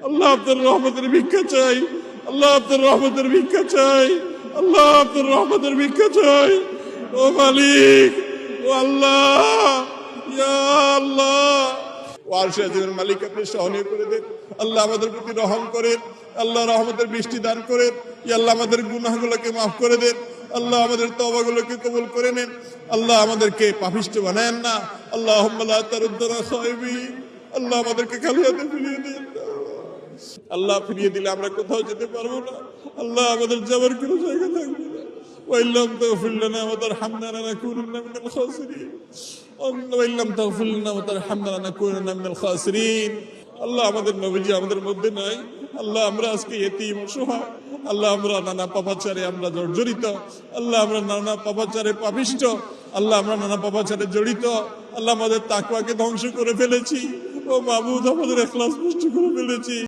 আল্লাহ আপনার রহমতের ভিক্ষা চাই, আল্লাহ রহমতের ভিক্ষা চাই, আল্লাহ আপনার রহমতের ভিক্ষা চাই। ও মালিক, ও আল্লাহ আল্লাহ। মালিক, আপনি সহনীয় করে দেন। আল্লাহ আমাদের প্রতি রহম করেন, আল্লাহ রহমতের বৃষ্টি দান করেন আল্লাহ আমাদের গুনাহগুলোকে মাফ করে দেন, আল্লাহ আমাদের তবাগুলোকে কবুল করে নেন, আল্লাহ আমাদেরকে পাপিষ্ট বানায়েন না। আল্লাহ আল্লাহ আমাদেরকে খালি হাতে ফিরিয়ে দেন আল্লাহ ফিরিয়ে দিলে আমরা কোথাও যেতে পারবো না আল্লাহ আমাদের যাবার কোনো জায়গা থাকবে না وإن لم تغفر لنا وترحمنا لنكونن من الخاسرين وإن لم تغفر لنا وترحمنا لنكونن من الخاسرين আল্লাহ আমাদের নবীজি আমাদের মধ্যে নাই আল্লাহ আমরা আজকে এতিম অসহায় আল্লাহ আমরা নানা পাপাচারে আমরা জর্জরিত আল্লাহ আমরা নানা পাপাচারে পাপিষ্ট আল্লাহ আমরা নানা পাপাচারে জড়িত আল্লাহ আমাদের তাকওয়াকে ধ্বংস করে ফেলেছি ও মাবুদ আমাদের এখলাস নষ্ট করে ফেলেছি